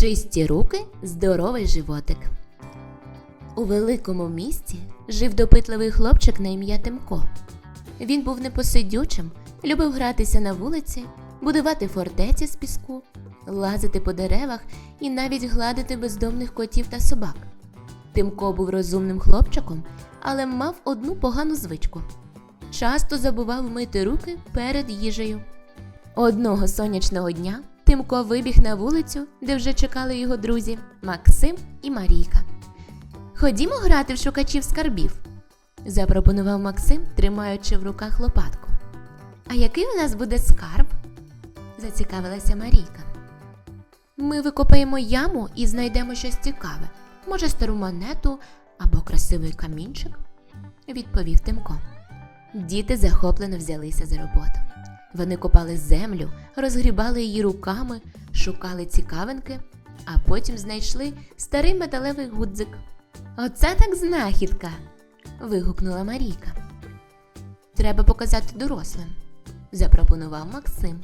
Чисті руки, здоровий животик. У великому місті жив допитливий хлопчик на ім'я Тимко. Він був непосидючим, любив гратися на вулиці, будувати фортеці з піску, лазити по деревах і навіть гладити бездомних котів та собак. Тимко був розумним хлопчиком, але мав одну погану звичку. Часто забував мити руки перед їжею. Одного сонячного дня Тимко вибіг на вулицю, де вже чекали його друзі Максим і Марійка. Ходімо грати в шукачів скарбів, запропонував Максим, тримаючи в руках лопатку. А який у нас буде скарб? зацікавилася Марійка. Ми викопаємо яму і знайдемо щось цікаве, може, стару монету або красивий камінчик, відповів Тимко. Діти захоплено взялися за роботу. Вони копали землю, розгрібали її руками, шукали цікавинки, а потім знайшли старий металевий гудзик. Оце так знахідка. вигукнула Марійка. Треба показати дорослим, запропонував Максим.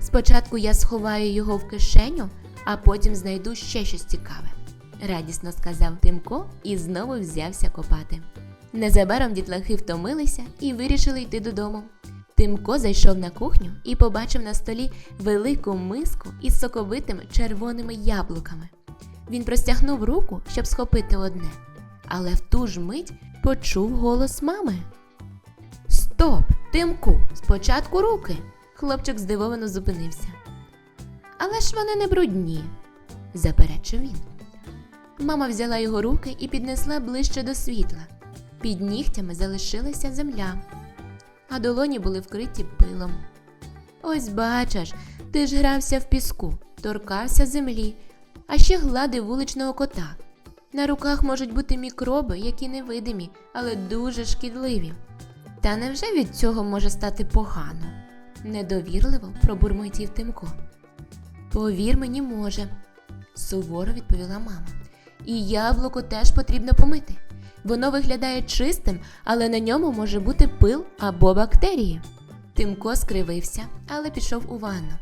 Спочатку я сховаю його в кишеню, а потім знайду ще щось цікаве, радісно сказав Тимко і знову взявся копати. Незабаром дітлахи втомилися і вирішили йти додому. Тимко зайшов на кухню і побачив на столі велику миску із соковитими червоними яблуками. Він простягнув руку, щоб схопити одне, але в ту ж мить почув голос мами. Стоп, Тимку, спочатку руки. Хлопчик здивовано зупинився. Але ж вони не брудні, заперечив він. Мама взяла його руки і піднесла ближче до світла. Під нігтями залишилася земля, а долоні були вкриті пилом. Ось бачиш, ти ж грався в піску, торкався землі, а ще гладив вуличного кота. На руках можуть бути мікроби, які невидимі, але дуже шкідливі. Та невже від цього може стати погано? Недовірливо пробурмотів Тимко. Повір мені, може, суворо відповіла мама. І яблуко теж потрібно помити. Воно виглядає чистим, але на ньому може бути пил або бактерії. Тимко скривився, але пішов у ванну.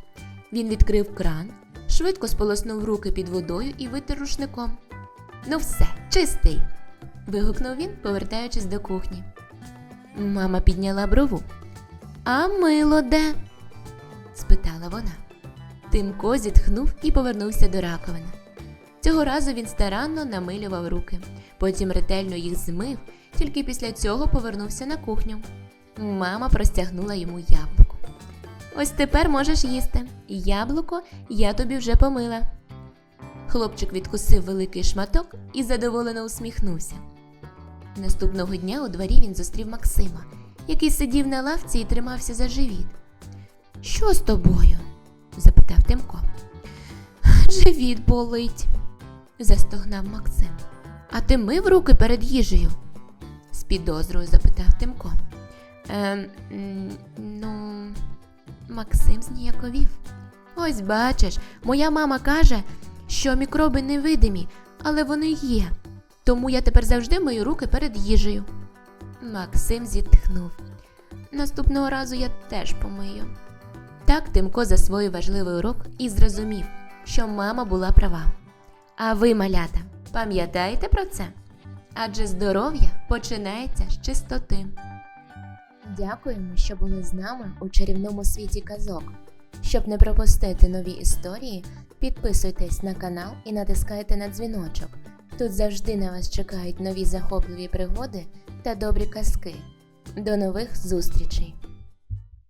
Він відкрив кран, швидко сполоснув руки під водою і витер рушником. Ну все, чистий. вигукнув він, повертаючись до кухні. Мама підняла брову. А мило де? спитала вона. Тимко зітхнув і повернувся до раковини. Цього разу він старанно намилював руки, потім ретельно їх змив, тільки після цього повернувся на кухню. Мама простягнула йому яблуко. Ось тепер можеш їсти. Яблуко я тобі вже помила. Хлопчик відкусив великий шматок і задоволено усміхнувся. Наступного дня у дворі він зустрів Максима, який сидів на лавці і тримався за живіт. Що з тобою? запитав Тимко. Живіт болить, застогнав Максим. А ти мив руки перед їжею? з підозрою запитав Тимко. Ем, ну, Максим зніяковів. Ось бачиш, моя мама каже, що мікроби невидимі, але вони є. Тому я тепер завжди мию руки перед їжею. Максим зітхнув. Наступного разу я теж помию. Так Тимко засвоїв важливий урок і зрозумів, що мама була права. А ви, малята, пам'ятаєте про це? Адже здоров'я починається з чистоти. Дякуємо, що були з нами у чарівному світі казок. Щоб не пропустити нові історії, підписуйтесь на канал і натискайте на дзвіночок. Тут завжди на вас чекають нові захопливі пригоди та добрі казки. До нових зустрічей!